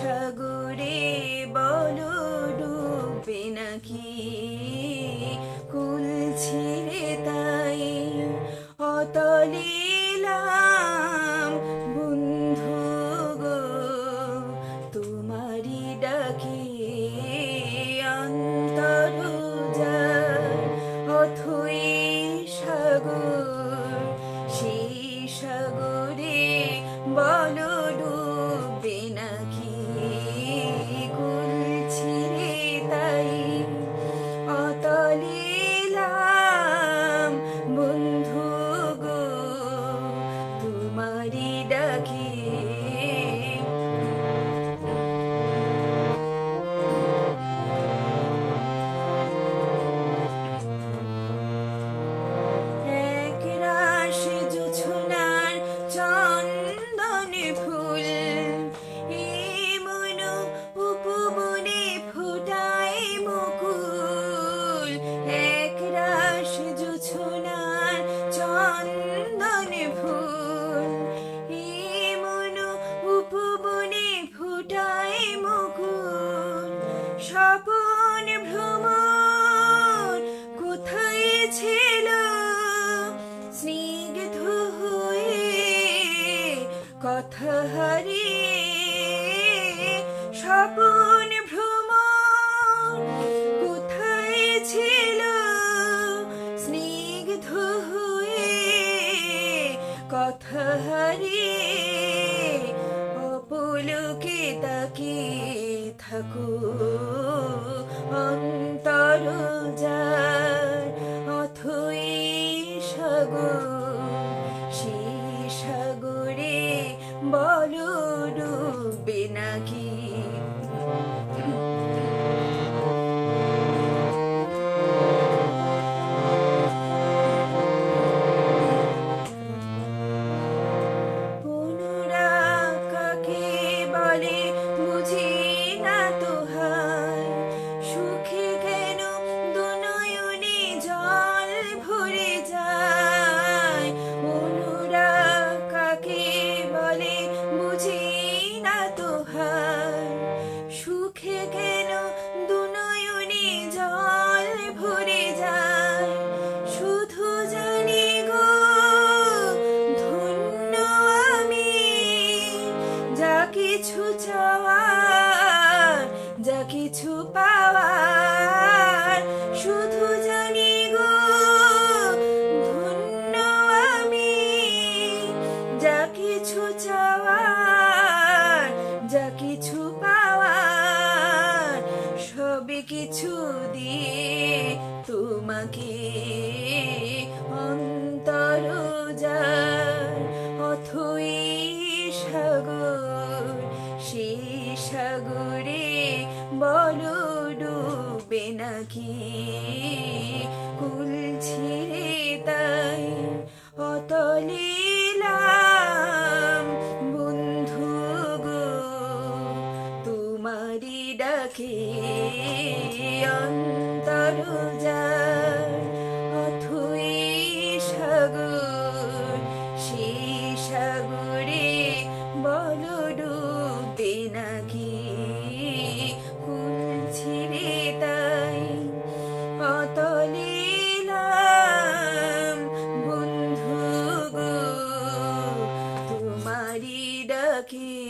সাগরে বলো ডুবে নাকি? কুল ছিঁড়ে তাই অতলিলাম। বন্ধু গো তোমারি সাগর সেই সাগরে স্বপন ভ্রমণ কোথায় ছিল? স্নিগ্ধ হয়ে কথা হারিয়ে স্বপন ভ্রমণ কোথায় ছিল? স্নিগ্ধ হয়ে কথা হারিয়ে অপলকে তাকিয়ে aku কিছু চাওয়ার, যা কিছু পাওয়ার, শুধু জানি গো, ধন্য আমি। যা কিছু চাওয়ার, যা কিছু পাওয়ার সবে কিছু দিয়ে তোমাকে সাগরে বলো ডুবে নাকি? কুল ছিঁড়ে তাই অতলিলাম। বন্ধু গো তোমারি ডাকে অন্তর যার গো তোমারি ডাকে